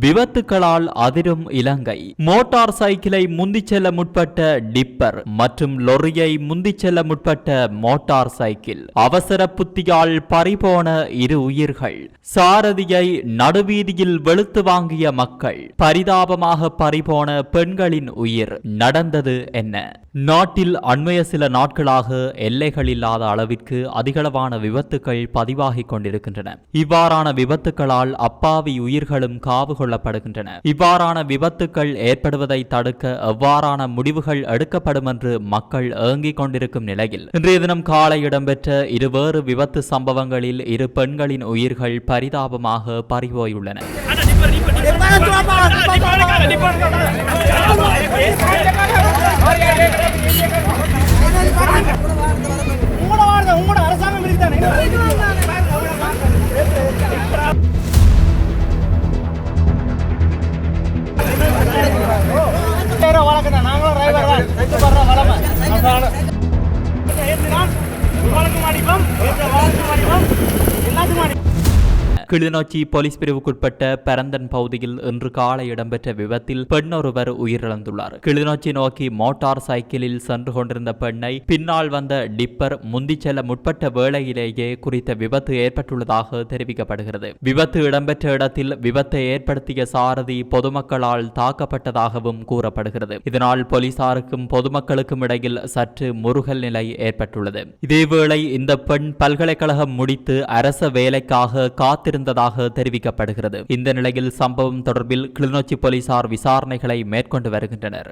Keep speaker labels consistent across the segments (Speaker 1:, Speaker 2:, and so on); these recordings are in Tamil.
Speaker 1: விபத்துகளால் அதிரும் இலங்கை. மோட்டார் சைக்கிளை முந்திச் செல்ல முற்பட்ட டிப்பர் மற்றும் லொரியை முந்திச் செல்ல முற்பட்ட மோட்டார் சைக்கிள். அவசர புத்தியால் பறிபோன இரு உயிர்கள். சாரதியை நடுவீதியில் வெளுத்து வாங்கிய மக்கள். பரிதாபமாக பறிபோன பெண்களின் உயிர். நடந்தது என்ன? நாட்டில் அண்மைய சில நாட்களாக எல்லைகள் இல்லாத அளவிற்கு அதிகளவான விபத்துக்கள் பதிவாகிக் கொண்டிருக்கின்றன. இவ்வாறான விபத்துக்களால் அப்பாவி உயிர்களும் காவு கொள்ளப்படுகின்றன. இவ்வாறான விபத்துக்கள் ஏற்படுவதை தடுக்க எவ்வாறான முடிவுகள் எடுக்கப்படும் என்று மக்கள் ஏங்கிக் கொண்டிருக்கும் நிலையில் இன்றைய தினம் காலை இடம்பெற்ற இருவேறு விபத்து சம்பவங்களில் இரு பெண்களின் உயிர்கள் பரிதாபமாக பறிபோயுள்ளன.
Speaker 2: உங்களோட
Speaker 1: கிளிநொச்சி போலீஸ் பிரிவுக்குட்பட்ட பரந்தன் பகுதியில் இன்று காலை இடம்பெற்ற விபத்தில் பெண்ணொருவர் உயிரிழந்துள்ளார். கிளிநொச்சி நோக்கி மோட்டார் சைக்கிளில் சென்று கொண்டிருந்த பெண்ணை பின்னால் வந்த டிப்பர் முந்திச் செல்ல முற்பட்ட வேளையிலேயே குறித்த விபத்து ஏற்பட்டுள்ளதாக தெரிவிக்கப்படுகிறது. விபத்து இடம்பெற்ற இடத்தில் விபத்தை ஏற்படுத்திய சாரதி பொதுமக்களால் தாக்கப்பட்டதாகவும் கூறப்படுகிறது. இதனால் போலீசாருக்கும் பொதுமக்களுக்கும் இடையில் சற்று முருகல் நிலை ஏற்பட்டுள்ளது. இதேவேளை இந்த பெண் பல்கலைக்கழகம் முடித்து அரச வேலைக்காக காத்திருந்த இருந்ததாக தெரிவிக்கப்படுகிறது. இந்த நிலையில் சம்பவம் தொடர்பில் கிளிநொச்சி போலீசார் விசாரணைகளை மேற்கொண்டு வருகின்றனர்.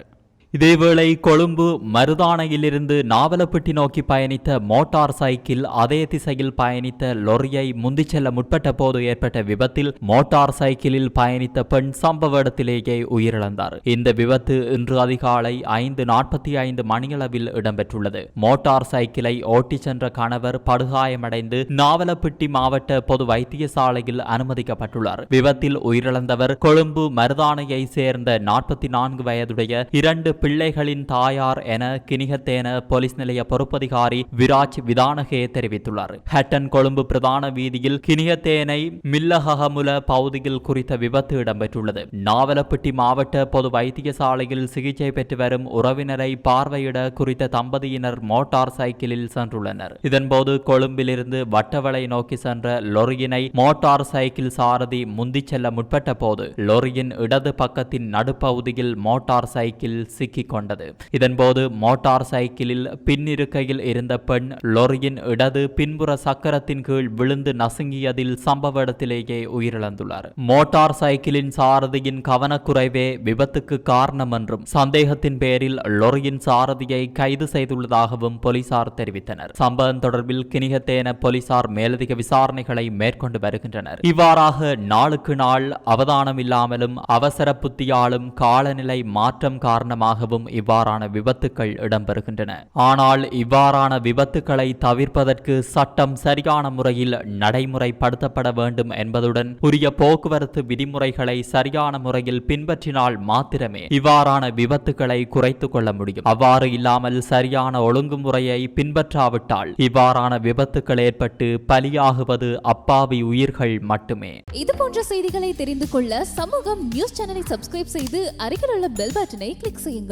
Speaker 1: இதேவேளை கொழும்பு மருதானையிலிருந்து நாவலப்பட்டி நோக்கி பயணித்த மோட்டார் சைக்கிள் அதே திசையில் பயணித்த லொரியை முந்திச் செல்ல முற்பட்ட போது ஏற்பட்ட விபத்தில் மோட்டார் சைக்கிளில் பயணித்த பெண் சம்பவ இடத்திலேயே உயிரிழந்தார். இந்த விபத்து இன்று அதிகாலை ஐந்து நாற்பத்தி ஐந்து மணியளவில் இடம்பெற்றுள்ளது. மோட்டார் சைக்கிளை ஓட்டிச் சென்ற கணவர் படுகாயமடைந்து நாவலப்பிட்டி மாவட்ட பொது வைத்தியசாலையில் அனுமதிக்கப்பட்டுள்ளார். விபத்தில் உயிரிழந்தவர் கொழும்பு மருதானையை சேர்ந்த நாற்பத்தி நான்கு வயதுடைய இரண்டு பிள்ளைகளின் தாயார் என கினிகத்தேன போலீஸ் நிலைய பொறுப்பதிகாரி விராஜ் விதானகே தெரிவித்துள்ளார். ஹட்டன் கொழும்பு பிரதான வீதியில் கினிகத்தேனை மில்லஹமுல பகுதியில் குறித்த விபத்து இடம்பெற்றுள்ளது. நாவலப்பட்டி மாவட்ட பொது வைத்தியசாலையில் சிகிச்சை பெற்று வரும் உறவினரை பார்வையிட குறித்த தம்பதியினர் மோட்டார் சைக்கிளில் சென்றுள்ளனர். இதன்போது கொழும்பிலிருந்து வட்டவளை நோக்கி சென்ற லொரியினை மோட்டார் சைக்கிள் சாரதி முந்திச் செல்ல முற்பட்ட போது லொரியின் இடது பக்கத்தின் நடுப்பகுதியில் மோட்டார் சைக்கிள் சிக்கிக் கொண்டது இதன்போது மோட்டார் சைக்கிளில் பின்னிருக்கையில் இருந்த பெண் லொரியின் இடது பின்புற சக்கரத்தின் கீழ் விழுந்து நசுங்கியதில் சம்பவ இடத்திலேயே உயிரிழந்துள்ளார். மோட்டார் சைக்கிளின் சாரதியின் கவனக்குறைவே விபத்துக்கு காரணம் என்றும் சந்தேகத்தின் பேரில் லொரியின் சாரதியை கைது செய்துள்ளதாகவும் போலீசார் தெரிவித்தனர். சம்பவம் தொடர்பில் கினிகத்தேன போலீசார் மேலதிக விசாரணைகளை மேற்கொண்டு வருகின்றனர். இவ்வாறாக நாளுக்கு நாள் அவதானம் இல்லாமலும் அவசர புத்தியாலும் காலநிலை மாற்றம் காரணமாக காரணமாகவும் இவ்வாறான விபத்துக்கள் இடம்பெறுகின்றன. ஆனால் இவ்வாறான விபத்துக்களை தவிர்ப்பதற்கு சட்டம் சரியான முறையில் நடைமுறைப்படுத்தப்பட வேண்டும் என்பதுடன் உரிய போக்குவரத்து விதிமுறைகளை சரியான முறையில் பின்பற்றினால் மாத்திரமே இவ்வாறான விபத்துக்களை குறைத்துக் கொள்ள முடியும். அவ்வாறு இல்லாமல் சரியான ஒழுங்குமுறையை பின்பற்றாவிட்டால் இவ்வாறான விபத்துக்கள் ஏற்பட்டு பலியாகுவது அப்பாவி உயிர்கள் மட்டுமே.
Speaker 3: இது போன்ற செய்திகளை தெரிந்து கொள்ள சமூகம் நியூஸ் சேனலை சப்ஸ்கிரைப் செய்து அருகில் உள்ள பெல் பட்டனை கிளிக் செய்யுங்கள்.